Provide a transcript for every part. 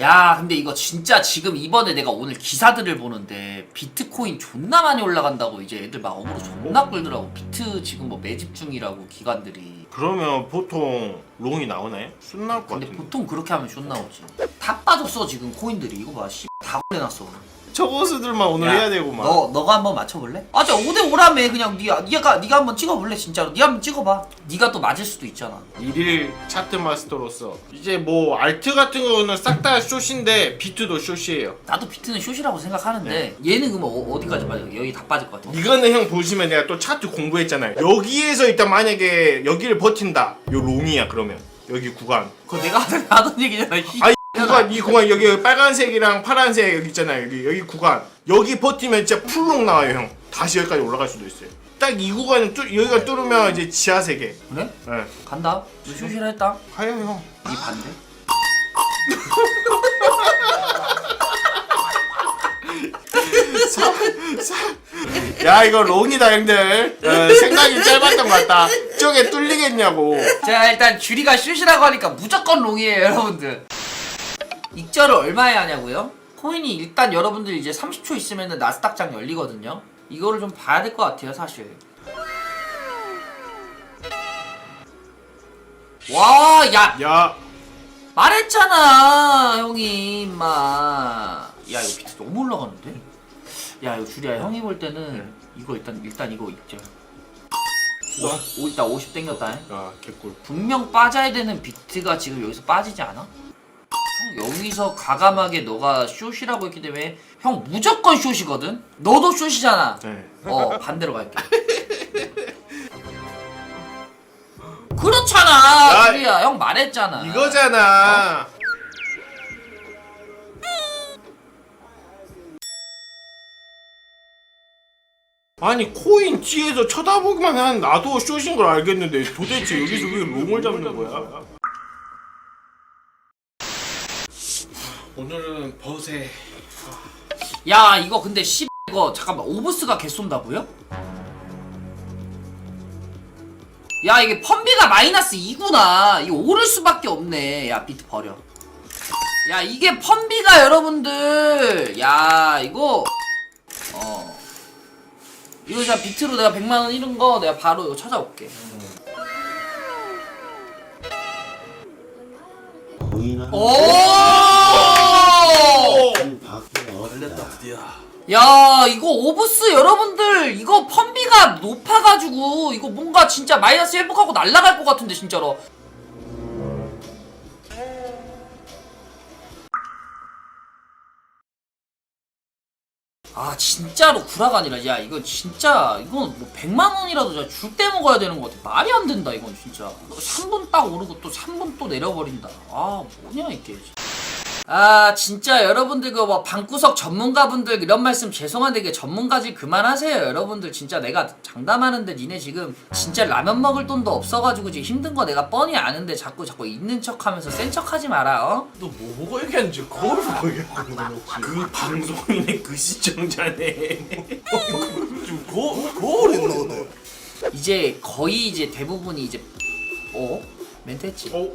야 근데 이거 진짜 지금 이번에 내가 오늘 기사들을 보는데 비트코인 존나 많이 올라간다고 이제 애들 막 어그로 존나 끌더라고. 비트 지금 뭐 매집 중이라고 기관들이. 그러면 보통 롱이 나오나요? 순 나올 것 근데 같은데. 보통 그렇게 하면 존나 오지. 다 빠졌어 지금 코인들이. 이거 봐다 걸려놨어 저거스들만 오늘 야, 해야 되고 막. 너 너가 한번 맞춰볼래? 아 진짜 5대 5라며 그냥 니가 니가 니가 한번 찍어볼래 진짜로? 니가 한번 찍어봐. 니가 또 맞을 수도 있잖아. 일일 차트 마스터로서. 이제 뭐 알트 같은 거는 싹다 숏인데 비트도 숏이에요. 나도 비트는 숏이라고 생각하는데 네. 얘는 그러면 어, 어디까지 빠져? 여기 다 빠질 것 같아. 이거는 형 보시면 내가 또 차트 공부했잖아요. 여기에서 일단 만약에 여기를 버틴다. 요 롱이야 그러면. 여기 구간. 그거 내가 하던, 하던 얘기잖아 이 아이 구간 이 구간 여기 빨간색이랑 파란색 여기 있잖아요. 여기 여기 구간. 여기 버티면 진짜 풀롱 나와요 형. 다시 여기까지 올라갈 수도 있어요. 딱 이 구간을 뚫 여기가 뚫으면 이제 지하 세계. 그래? 예 간다. 너 숏이라 했다. 가요 형. 이 반대? 야 이거 롱이다 형들. 어, 생각이 짧았던 것 같다. 저게 뚫리겠냐고. 자 일단 주리가 슛이라고 하니까 무조건 롱이에요 여러분들 익절을 얼마에 하냐고요? 코인이 일단 여러분들 이제 30초 있으면 나스닥장 열리거든요. 이거를 좀 봐야 될 것 같아요 사실. 와 야! 야. 말했잖아 형이 임마. 야 이거 비트 너무 올라가는데? 야 이거 주리야 형이 볼 때는 이거 일단 일단 이거 입자 오, 일단 50 땡겼다. 잉? 야 개꿀. 분명 빠져야 되는 비트가 지금 여기서 빠지지 않아? 형 여기서 과감하게 너가 숏이라고 했기 때문에 형 무조건 숏이거든? 너도 숏이잖아 네. 어 반대로 갈게 그렇잖아 야, 주리야 형 말했잖아 이거잖아 아니 코인 뒤에서 쳐다보기만 한 나도 숏인 걸 알겠는데 도대체 여기서 왜 롱을 잡는 거야? 오늘은 벗에 야 이거 근데 씨 이거 잠깐만 오브스가 개 쏜다고요? 야 이게 펀비가 마이너스 2구나. 이거 오를 수밖에 없네. 야 비트 버려. 야 이게 펀비가 여러분들. 야 이거. 어. 이거 진짜 비트로 내가 100만원 잃은 거 내가 바로 이거 찾아올게. 고인하는 오! 바뀌어 어렸다 야 이거 오브스 여러분들 이거 펀비가 높아가지고 이거 뭔가 진짜 마이너스 회복하고 날라갈 것 같은데 진짜로. 아 진짜로 구라가 아니라. 야 이거 진짜 이건 뭐 100만 원이라도 진짜 줄때 먹어야 되는 것 같아. 말이 안 된다 이건 진짜. 3분 딱 오르고 또 3분 또 내려버린다. 아 뭐냐 이게 아 진짜 여러분들 그 뭐 방구석 전문가분들 이런 말씀 죄송한데 이게 전문가질 그만하세요 여러분들 진짜 내가 장담하는데 니네 지금 진짜 라면 먹을 돈도 없어가지고 지금 힘든 거 내가 뻔히 아는데 자꾸 자꾸 있는 척하면서 센 척하지 마라 어? 너 뭐 보고 얘기하는지 거울 보고 얘기하는 거지 그 방송인의 그 시청자네 지금 거, 거울에 넣어 이제 거의 이제 대부분이 이제 어? 멘트 했지? 어?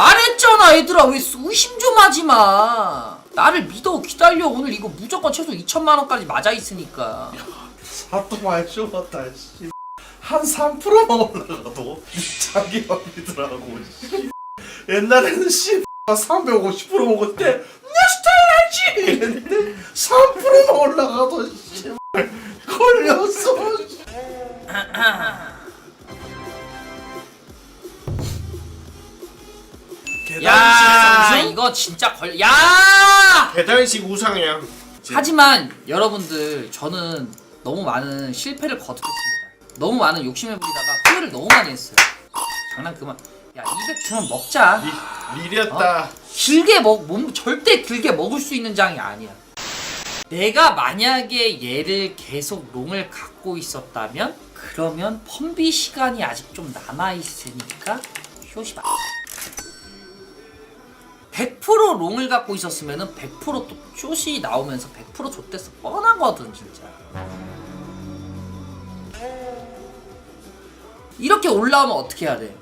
말했잖아 얘들아. 왜 의심 좀 하지 마. 나를 믿어. 기다려. 오늘 이거 무조건 최소 2천만 원까지 맞아 있으니까. 많이 씹었다 씨. 한 3%만 올라가도 자기 합이더라고 씨. 옛날에는 씨 350% 먹을 때내 스타일 알지! 이랬는데 3%만 올라가도 씨 이거 진짜 걸 야! 배달식 우상이야 하지만 여러분들 저는 너무 많은 실패를 거듭했습니다. 너무 많은 욕심을 부리다가 후회를 너무 많이 했어요. 장난 그만. 야 200 주면 먹자. 리, 릴이었다 길게 먹, 몸 절대 길게 먹을 수 있는 장이 아니야. 내가 만약에 얘를 계속 롱을 갖고 있었다면 그러면 펌비 시간이 아직 좀 남아 있으니까 효시 맞. 100% 롱을 갖고 있었으면은 100%또 숏이 나오면서 100% 좆됐어 뻔하거든 진짜. 이렇게 올라오면 어떻게 해야 돼?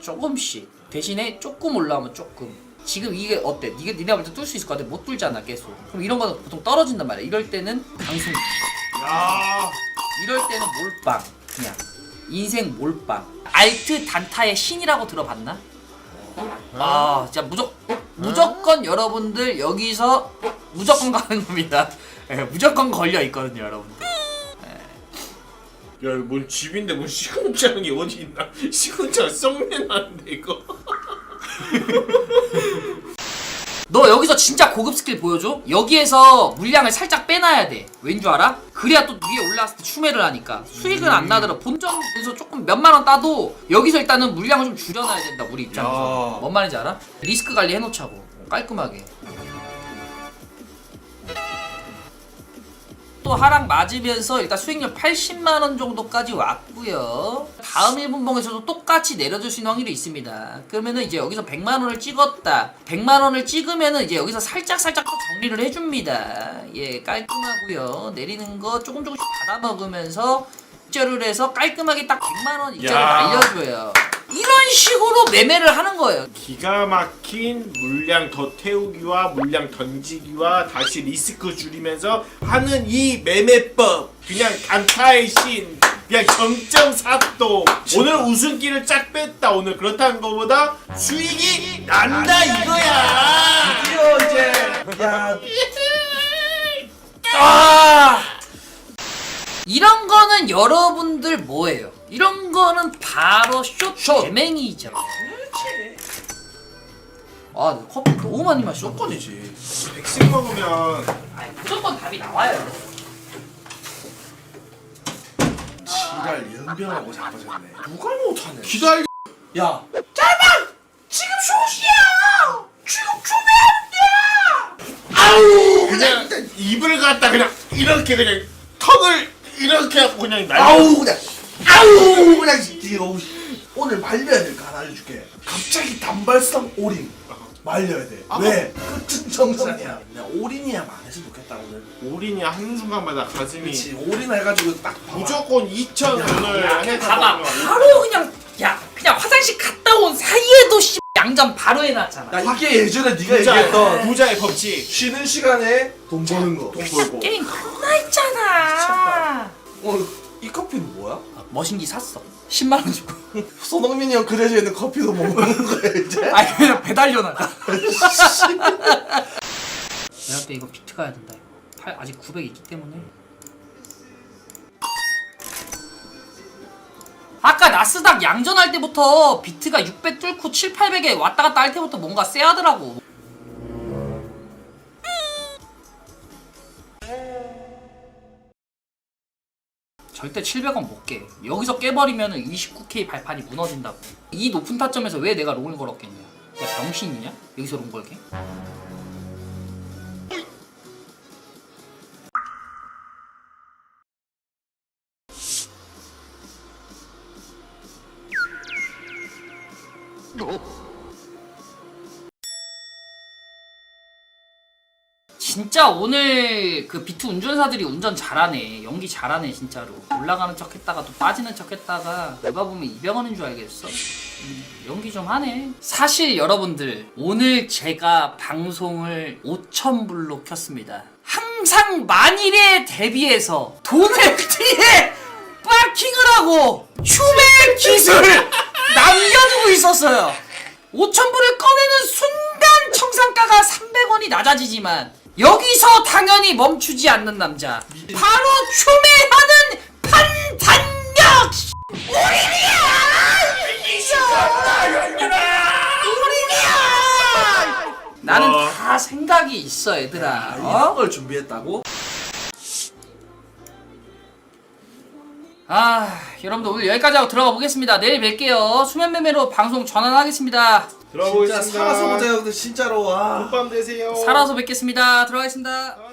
조금씩 대신에 조금 올라오면 조금 지금 이게 어때? 니가 니네가 볼때 뚫 수 있을 것 같아? 못 뚫잖아 계속. 그럼 이런 거는 보통 떨어진단 말이야. 이럴 때는 강승. 야 이럴 때는 몰빵. 그냥 인생 몰빵. 알트 단타의 신이라고 들어봤나? 아, 진짜 무조 무조건 여러분들 여기서 무조건 가는 겁니다. 예, 무조건 걸려 있거든요, 여러분들. 야, 이거 뭔 집인데 뭔 시궁창이 어디 있나? 시궁창 썩내놨는데 이거. 너 여기서 진짜 고급 스킬 보여줘? 여기에서 물량을 살짝 빼놔야 돼. 왠 줄 알아? 그래야 또 위에 올라왔을 때 추매를 하니까 수익은 안 나더라. 본점에서 조금 몇만 원 따도 여기서 일단은 물량을 좀 줄여놔야 된다. 우리 입장에서. 야. 뭔 말인지 알아? 리스크 관리 해놓자고. 깔끔하게. 또 하락 맞으면서 일단 수익률 80만 원 정도까지 왔고요. 다음 1분봉에서도 똑같이 내려줄 수 있는 확률이 있습니다. 그러면은 이제 여기서 100만 원을 찍었다. 100만 원을 찍으면은 이제 여기서 살짝 살짝 또 정리를 해줍니다. 예, 깔끔하고요. 내리는 거 조금 조금씩 받아 먹으면서 입절을 해서 깔끔하게 딱 100만 원 입절을 야. 날려줘요. 이런 식으로 매매를 하는 거예요. 기가 막힌 물량 더 태우기와 물량 던지기와 다시 리스크 줄이면서 하는 이 매매법 그냥 단타의 신 그냥 0.4도 오늘 웃음기를 쫙 뺐다 오늘 그렇다는 것보다 수익이 난다 이거야 드디어 이제 야 아! 이런 거는 여러분들 뭐예요? 이런 거는 바로 숏 개맹이죠. 아, 나 커피 너무 많이 마셔. 조건이지. 백신 먹으면 아니, 무조건 답이 나와요. 지랄 연병하고 자빠졌네. 누가 못하네. 기다려 야 그냥 입을 갖다 그냥 이렇게 그냥 턱을 이렇게 하고 그냥 날 아우 그냥 아우 그냥 이거 오늘 말려야 될 거 하나 알려줄게. 갑자기 단발성 올인 말려야 돼. 왜? 끝은 정상이야. 내가 올인이야만 안 했으면 좋겠다 오늘. 올인이 한순간마다 가슴이 그렇지 올인 해가지고 딱 봐봐. 무조건 2천 원을 해서 봐봐, 바로 그냥 야, 그냥 화장실 갔다 온 사이에도 씨 양전 바로 해놨잖아. 야 이게 예전에 네가 부자, 얘기했던 부자의 법칙 쉬는 시간에 돈 버는 거. 돈 벌고 게임 겁나 있잖아. 어, 이 커피는 뭐야? 아, 머신기 샀어. 10만 원 주고. 손흥민이 형 그려져 있는 커피도 못 먹는 거야 이제? 아니 그냥 배달려 나가. 내가 때 이거 비트 가야 된다. 이거. 팔- 아직 900 있기 때문에. 아까 나스닥 양전할 때부터 비트가 600 뚫고 7, 800에 왔다 갔다 할 때부터 뭔가 쎄하더라고. 절대 700원 못 깨. 여기서 깨버리면 29K 발판이 무너진다고. 이 높은 타점에서 왜 내가 롱을 걸었겠냐? 야 병신이냐? 여기서 롱 걸게? 진짜 오늘 그 비트 운전사들이 운전 잘하네. 연기 잘하네 진짜로. 올라가는 척 했다가 또 빠지는 척 했다가 누가 보면 이병헌인 줄 알겠어. 음, 연기 좀 하네. 사실 여러분들 오늘 제가 방송을 5,000불로 켰습니다. 항상 만일에 대비해서 돈을 뒤에 파킹을 하고 추매 기술 남겨두고 있었어요. 5,000불을 꺼내는 순간 청산가가 300원이 낮아지지만 여기서 당연히 멈추지 않는 남자. 바로 추매하는 판단력! 우리냐 나는 어. 다 생각이 있어 얘들아. 어? 이런 걸 준비했다고? 아 여러분들 오늘 여기까지 하고 들어가 보겠습니다. 내일 뵐게요. 수면매매로 방송 전환하겠습니다 진짜 들어보겠습니다. 살아서 보자 형들. 진짜로. 아. 굿밤 되세요. 살아서 뵙겠습니다. 들어가겠습니다